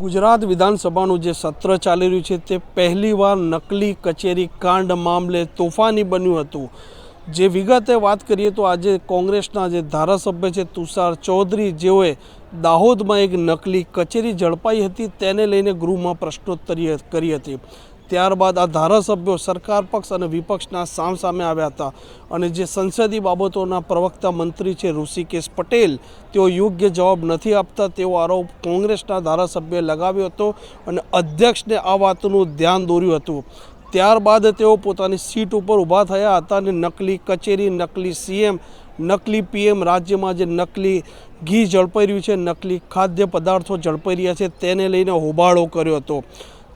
ગુજરાત વિધાનસભાનું જે સત્ર ચાલી રહ્યું છે તે પહેલીવાર નકલી કચેરી કાંડ મામલે તોફાની બન્યું હતું. જે વિગતે વાત કરીએ તો આજે કોંગ્રેસના જે ધારાસભ્ય છે તુષાર ચૌધરી, જેઓએ દાહોદમાં એક નકલી કચેરી ઝડપાઈ હતી, તેને લઈને ગૃહમાં પ્રશ્નોત્તરી કરી હતી. ત્યારબાદ આ ધારાસભ્યો સરકાર પક્ષ અને વિપક્ષના સામસામે આવ્યા હતા. અને જે સંસદીય બાબતોના પ્રવક્તા મંત્રી છે ઋષિકેશ પટેલ, તેઓ યોગ્ય જવાબ નથી આપતા તેવો આરોપ કોંગ્રેસના ધારાસભ્યએ લગાવ્યો હતો અને અધ્યક્ષને આ વાતનું ધ્યાન દોર્યું હતું. ત્યારબાદ તેઓ પોતાની સીટ ઉપર ઊભા થયા હતા અને નકલી કચેરી, નકલી સીએમ, નકલી પીએમ રાજ્યમાં જે નકલી ઘી ઝડપાઈ રહ્યું છે, નકલી ખાદ્ય પદાર્થો ઝડપાઈ રહ્યા છે, તેને લઈને હોબાળો કર્યો હતો.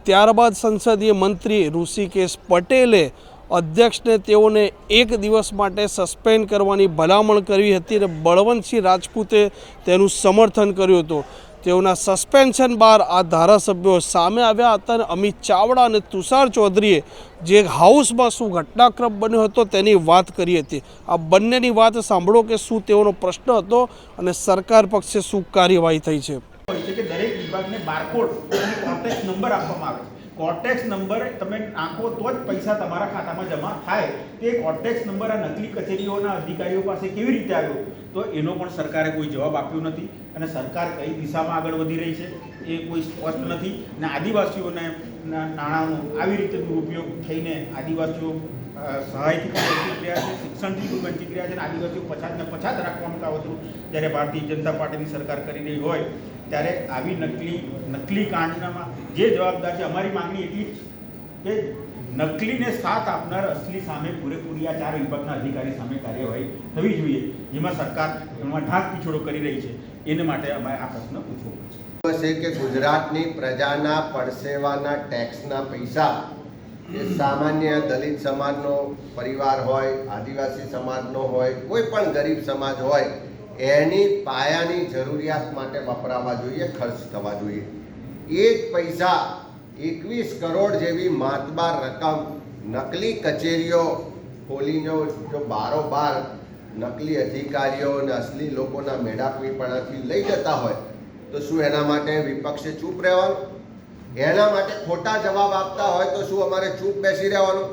ત્યારબાદ સંસદીય મંત્રી ઋષિકેશ પટેલે અધ્યક્ષને તેઓને એક દિવસ માટે સસ્પેન્ડ કરવાની ભલામણ કરી હતી અને બળવંતસિંહ રાજપૂતે તેનું સમર્થન કર્યું હતું. તેઓના સસ્પેન્શન બાદ આ ધારાસભ્યો સામે આવ્યા હતા અને અમિત ચાવડા અને તુષાર ચૌધરીએ જે હાઉસમાં શું ઘટનાક્રમ બન્યો હતો તેની વાત કરી હતી. આ બંનેની વાત સાંભળો કે શું તેઓનો પ્રશ્ન હતો અને સરકાર પક્ષે શું કાર્યવાહી થઈ છે. વિભાગને બારકોડ અને કોન્ટેક્ટ નંબર આપવામાં આવે છે. કોર્ટેક્સ નંબર તમે નાખો તો જ પૈસા તમારા ખાતામાં જમા થાય. તે કોર્ટેક્સ નંબર આ નકલી કચેરીઓના અધિકારીઓ પાસે કેવી રીતે આવ્યો? તો એનો પણ સરકારે કોઈ જવાબ આપ્યો નથી અને સરકાર કઈ દિશામાં આગળ વધી રહી છે એ કોઈ સ્પષ્ટ નથી. અને આદિવાસીઓને ના- નાણાંનો આવી રીતે દુરુપયોગ થઈને આદિવાસીઓ સહાયથી પણ વંચિત રહ્યા છે, શિક્ષણથી પણ વંચિત રહ્યા છે અને આદિવાસીઓ પછાતને પછાત રાખવાનું કાવતરું જ્યારે ભારતીય જનતા પાર્ટીની સરકાર કરી રહી હોય ત્યારે આવી નકલી નકલી કાંડનામાં જે જવાબદાર છે, અમારી માંગણી એટલી જ કે નકલીને સાથ આપનાર અસલી સામે પૂરેપૂરી આ ચાર વિભાગના અધિકારી સામે કાર્યવાહી થવી જોઈએ, જેમાં સરકાર એમાં ઢાક પીછોડો કરી રહી છે. એને માટે અમારે આ પ્રશ્ન પૂછવો પડશે કે ગુજરાતની પ્રજાના પડસેવાના ટેક્સના પૈસા એ સામાન્ય દલિત સમાજનો પરિવાર હોય, આદિવાસી સમાજનો હોય, કોઈ પણ ગરીબ સમાજ હોય એની પાયાની જરૂરિયાત માટે વપરાવા જોઈએ, ખર્ચ થવા જોઈએ. એ જ પૈસા એકવીસ કરોડ જેવી માતબાર રકમ નકલી કચેરીઓ ખોલીને જો બારોબાર નકલી અધિકારીઓ અને અસલી લોકોના મેળાપીપણાથી લઈ જતા હોય, તો શું એના માટે વિપક્ષે ચૂપ રહેવાનું? એના માટે ખોટા જવાબ આપતા હોય તો શું અમારે ચૂપ બેસી રહેવાનું?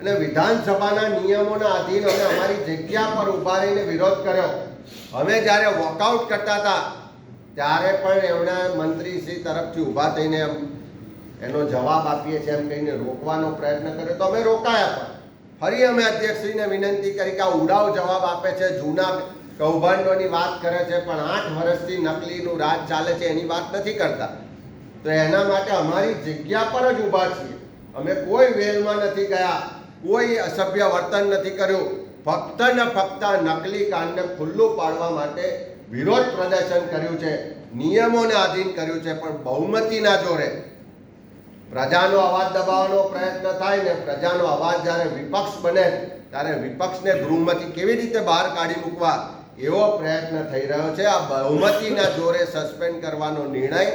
અને વિધાનસભાના નિયમોના આધીન અમે અમારી જગ્યા પર ઊભા રહીને વિરોધ કર્યો. અમે જ્યારે વોકઆઉટ કરતા હતા, ત્યારે પણ એમણે મંત્રીશ્રી તરફથી ઊભા થઈને એમ એનો જવાબ આપીએ છીએ એમ કહીને રોકવાનો પ્રયત્ન કર્યો. તો અમે રોકાયા પણ. ફરી અમે અધ્યક્ષશ્રીને વિનંતી કરી કે આ ઉડાવ જવાબ આપે છે, જૂના કૌભાંડોની વાત કરે છે, પણ આઠ વર્ષથી નકલીનું રાજ ચાલે છે એની વાત નથી કરતા. તો એના માટે અમારી જગ્યા પર જ ઊભા છીએ. અમે કોઈ વેલમાં નથી ગયા, કોઈ અસભ્ય વર્તન નથી કર્યું. ફક્ત ને ફક્ત નકલી કાંડને ખુલ્લું પાડવા માટે વિરોધ પ્રદર્શન કર્યું છે, નિયમોને આધીન કર્યું છે, પણ બહુમતીના જોરે. પ્રજાનો અવાજ દબાવવાનો પ્રયત્ન થાય ને પ્રજાનો અવાજ જ્યારે વિપક્ષ બને, ત્યારે વિપક્ષને ગૃહમાંથી કેવી રીતે બહાર કાઢી મૂકવા એવો પ્રયત્ન થઈ રહ્યો છે. આ બહુમતીના જોરે સસ્પેન્ડ કરવાનો નિર્ણય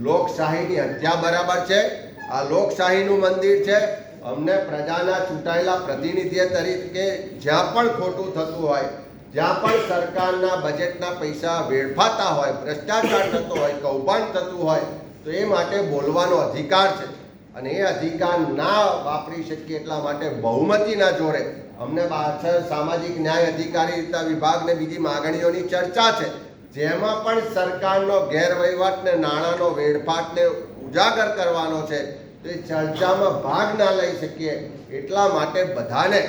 લોકશાહીની હત્યા બરાબર છે. આ લોકશાહીનું મંદિર છે. અમને પ્રજાના ચૂંટાયેલા પ્રતિનિધિ તરીકે જ્યાં પણ ખોટું થતું હોય, જ્યાં પણ સરકારના બજેટના પૈસા વેડફાતા હોય, ભ્રષ્ટાચાર થતો હોય, કૌભાંડ થતું હોય, તો એ માટે બોલવાનો અધિકાર છે. અને એ અધિકાર ના વાપરી શકીએ એટલા માટે બહુમતીના જોરે અમને પાછળ સામાજિક ન્યાય અધિકારીતા વિભાગને બીજી માગણીઓની ચર્ચા છે. જેમાં પણ સરકારનો ગેરવહીવટ ને નાણાંનો વેડફાટને ઉજાગર કરવાનો છે. તો ચર્ચામાં ભાગ ના લઈ શકીએ એટલા માટે બધાને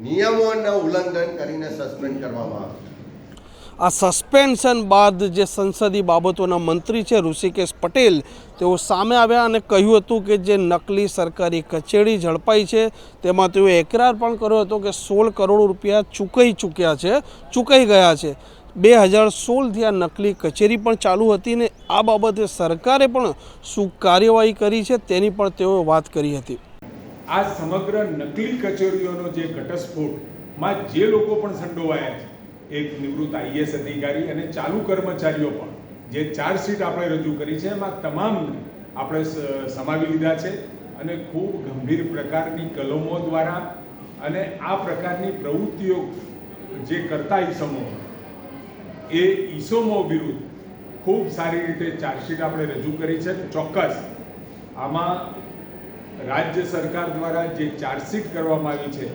નિયમોના ઉલ્લંઘન કરીને સસ્પેન્ડ કરવામાં આવે આ સસ્પેન્શન બાદ જે સંસદીય બાબતોના મંત્રી છે ઋષિકેશ પટેલ, તેઓ સામે આવ્યા અને કહ્યું હતું કે જે નકલી સરકારી કચેરી ઝડપાઈ છે, તેમાં તેઓએ એકરાર પણ કર્યો હતો કે સોળ કરોડ રૂપિયા ચૂકાઈ ચૂક્યા છે, ચૂકાઈ ગયા છે. બે હજાર સોળથી આ નકલી કચેરી પણ ચાલુ હતી ને આ બાબતે સરકારે પણ શું કાર્યવાહી કરી છે તેની પણ તેઓએ વાત કરી હતી. આ સમગ્ર નકલી કચેરીઓનો જે ઘટસ્ફોટમાં જે લોકો પણ સંડોવાયા છે, એક નિવૃત્ત આઈએસ અધિકારી અને ચાલુ કર્મચારીઓ પણ, જે ચાર્જશીટ આપણે રજૂ કરી છે, એમાં તમામને આપણે સમાવી લીધા છે અને ખૂબ ગંભીર પ્રકારની કલમો દ્વારા અને આ પ્રકારની પ્રવૃત્તિઓ જે કરતા ઈસમો એ ઈસોમો વિરુદ્ધ ખૂબ સારી રીતે ચાર્જશીટ આપણે રજૂ કરી છે. ચોક્કસ આમાં રાજ્ય સરકાર દ્વારા જે ચાર્જશીટ કરવામાં આવી છે,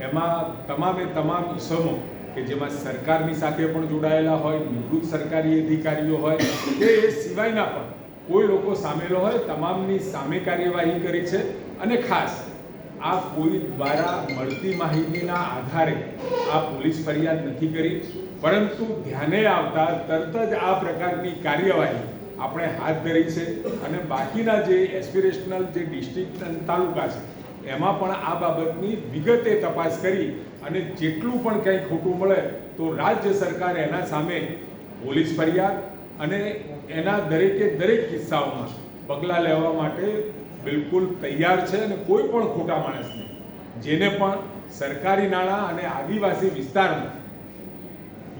એમાં તમામે તમામ ઈસમો કે જેમાં સરકારની સાથે પણ જોડાયેલા હોય, નિવૃત્ત સરકારી અધિકારીઓ હોય કે એ સિવાયના પણ કોઈ લોકો સામેલો હોય, તમામની સામે કાર્યવાહી કરી છે. અને ખાસ આ કોઈ દ્વારા મળતી માહિતીના આધારે આ પોલીસ ફરિયાદ નથી કરી, પરંતુ ધ્યાને આવતા તરત જ આ પ્રકારની કાર્યવાહી આપણે હાથ ધરી છે અને બાકીના જે એસ્પિરેશનલ જે ડિસ્ટ્રિક્ટ અને તાલુકા છે, એમાં પણ આ બાબતની વિગતે તપાસ કરી અને જેટલું પણ કંઈ ખોટું મળે તો રાજ્ય સરકાર એના સામે પોલીસ ફરિયાદ અને એના દરેકે દરેક કિસ્સાઓમાં પગલાં લેવા માટે બિલકુલ તૈયાર છે અને કોઈ પણ ખોટા માણસને જેને પણ સરકારી નાણાં અને આદિવાસી વિસ્તારમાં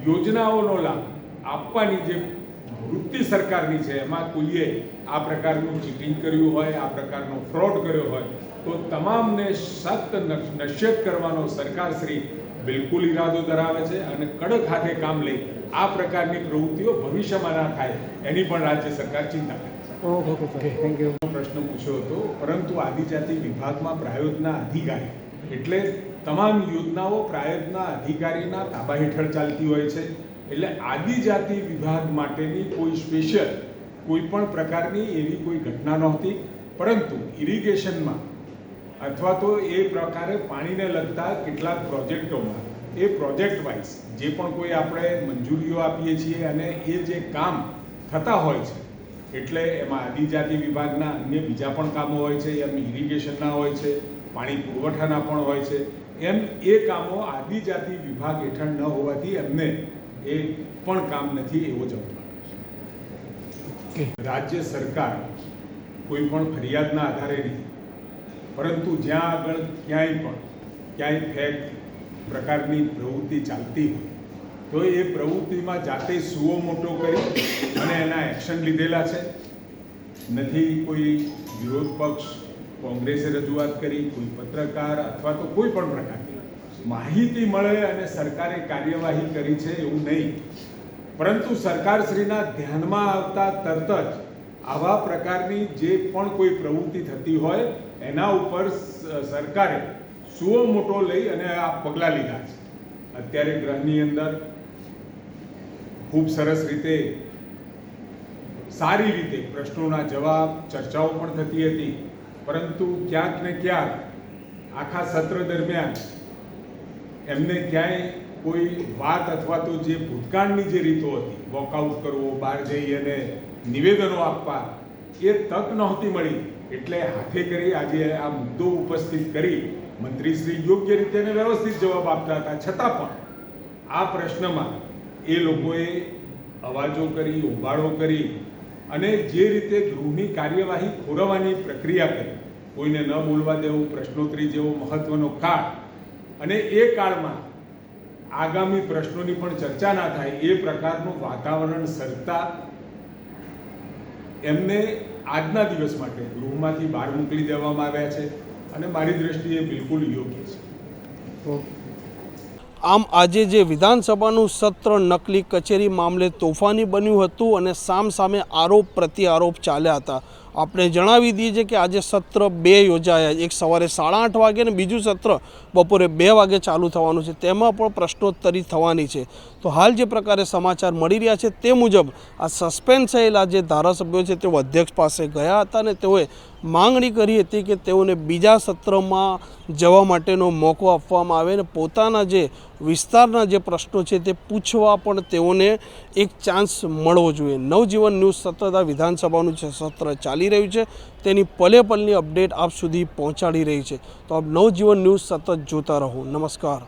યોજનાઓનો લાભ આપવાની જે વૃત્તિ સરકારની છે, એમાં કોઈએ આ પ્રકારનું ચીટિંગ કર્યું હોય, આ પ્રકારનો ફ્રોડ કર્યો હોય, તો તમામને સખ્ત નશ્યત કરવાનો સરકારશ્રી બિલકુલ ઈરાદો ધરાવે છે અને કડક હાથે કામ લઈ આ પ્રકારની પ્રવૃત્તિઓ ભવિષ્યમાં ના થાય, એની પણ રાજ્ય સરકાર ચિંતા કરે. ઓકે થેન્ક યુ પ્રશ્ન પૂછ્યો હતો. પરંતુ આદિજાતિ વિભાગમાં પ્રાયોજના અધિકારી, એટલે તમામ યોજનાઓ પ્રાયોજના અધિકારીના તાબા હેઠળ ચાલતી હોય છે. એટલે આદિજાતિ વિભાગ માટેની કોઈ સ્પેશિયલ, કોઈ પણ પ્રકારની એવી કોઈ ઘટના નહોતી. પરંતુ ઇરિગેશનમાં અથવા તો એ પ્રકારે પાણીને લગતા કેટલાક પ્રોજેક્ટોમાં, એ પ્રોજેક્ટ વાઇઝ જે પણ કોઈ આપણે મંજૂરીઓ આપીએ છીએ અને એ જે કામ થતા હોય છે એટલે એમાં આદિજાતિ વિભાગના અન્ય બીજા પણ કામો હોય છે એમ ઇરિગેશનના હોય છે પાણી પુરવઠાના પણ હોય છે. એમ એ કામો આદિજાતિ વિભાગ હેઠળ ન હોવાથી એમને એ પણ કામ નથી એવો જવાબ આપે છે. રાજ્ય સરકાર કોઈ પણ ફરિયાદના આધારે નહીં પરંતુ જ્યાં આગળ ક્યાંય પણ ક્યાંય ફેક પ્રકારની પ્રવૃત્તિ ચાલતી હોય તો એ પ્રવૃત્તિમાં જાતે સુઓ મોટો કરી અને એના એક્શન લીધેલા છે. નથી કોઈ વિરોધ પક્ષ, કોંગ્રેસે રજૂઆત કરી, કોઈ પત્રકાર અથવા તો કોઈ પણ પ્રકારની માહિતી મળે અને સરકારે કાર્યવાહી કરી છે એવું નહીં. પરંતુ સરકારશ્રીના ધ્યાનમાં આવતા તરત જ આવા પ્રકારની જે પણ કોઈ પ્રવૃત્તિ થતી હોય, એના ઉપર સરકારે સુઓ મોટો લઈ અને આ પગલાં લીધા છે. અત્યારે ગ્રહની અંદર ખૂબ સરસ રીતે, સારી રીતે પ્રશ્નોના જવાબ, ચર્ચાઓ પણ થતી હતી. પરંતુ ક્યાંક ને ક્યાંક આખા સત્ર દરમિયાન એમને ક્યાંય કોઈ વાત અથવા તો જે ભૂતકાળની જે રીતો હતી વોકઆઉટ કરવો, બહાર જઈ અને નિવેદનો આપવા, એ તક નહોતી મળી. એટલે હાથે કરી આજે આ મુદ્દો ઉપસ્થિત કરી મંત્રીશ્રી યોગ્ય રીતે વ્યવસ્થિત જવાબ આપતા હતા. છતાં પણ આ પ્રશ્નમાં એ લોકોએ અવાજો કરી, હોબાળો કરી અને જે રીતે ગૃહની કાર્યવાહી ખોરવવાની પ્રક્રિયા કરી, કોઈને ન બોલવા દેવું, પ્રશ્નોત્તરી જેવો મહત્વનો કાળ અને એ કાળમાં આગામી પ્રશ્નોની પણ ચર્ચા ના થાય, એ પ્રકારનું વાતાવરણ સર્જતા એમને આજના દિવસ માટે ગૃહમાંથી બહાર મોકલી દેવામાં આવ્યા છે અને મારી દ્રષ્ટિએ બિલકુલ યોગ્ય છે. ઓકે. આમ આજે જે વિધાનસભાનું સત્ર નકલી કચેરી મામલે તોફાની બન્યું હતું અને સામસામે આરોપ પ્રત્યારોપ ચાલ્યા હતા. આપણે જણાવી દઈએ છીએ કે આજે સત્ર બે યોજાયા. એક સવારે સાડા આઠ વાગે અને બીજું સત્ર બપોરે બે વાગે ચાલુ થવાનું છે. તેમાં પણ પ્રશ્નોત્તરી થવાની છે. તો હાલ જે પ્રકારે સમાચાર મળી રહ્યા છે તે મુજબ આ સસ્પેન્ડ થયેલા જે ધારાસભ્યો છે તેઓ અધ્યક્ષ પાસે ગયા હતા અને તેઓએ માંગણી કરી હતી કે તેઓને બીજા સત્રમાં જવા માટેનો મોકો આપવામાં આવે અને પોતાના જે વિસ્તારના જે પ્રશ્નો છે તે પૂછવા પણ તેઓને એક ચાન્સ મળવો જોઈએ. નવજીવન ન્યૂઝ સતત આ વિધાનસભાનું જે સત્ર ચાલી રહ્યું છે તેની પલે પલની અપડેટ આપ સુધી પહોંચાડી રહી છે. તો આપ નવજીવન ન્યૂઝ સતત જોતા રહો. નમસ્કાર.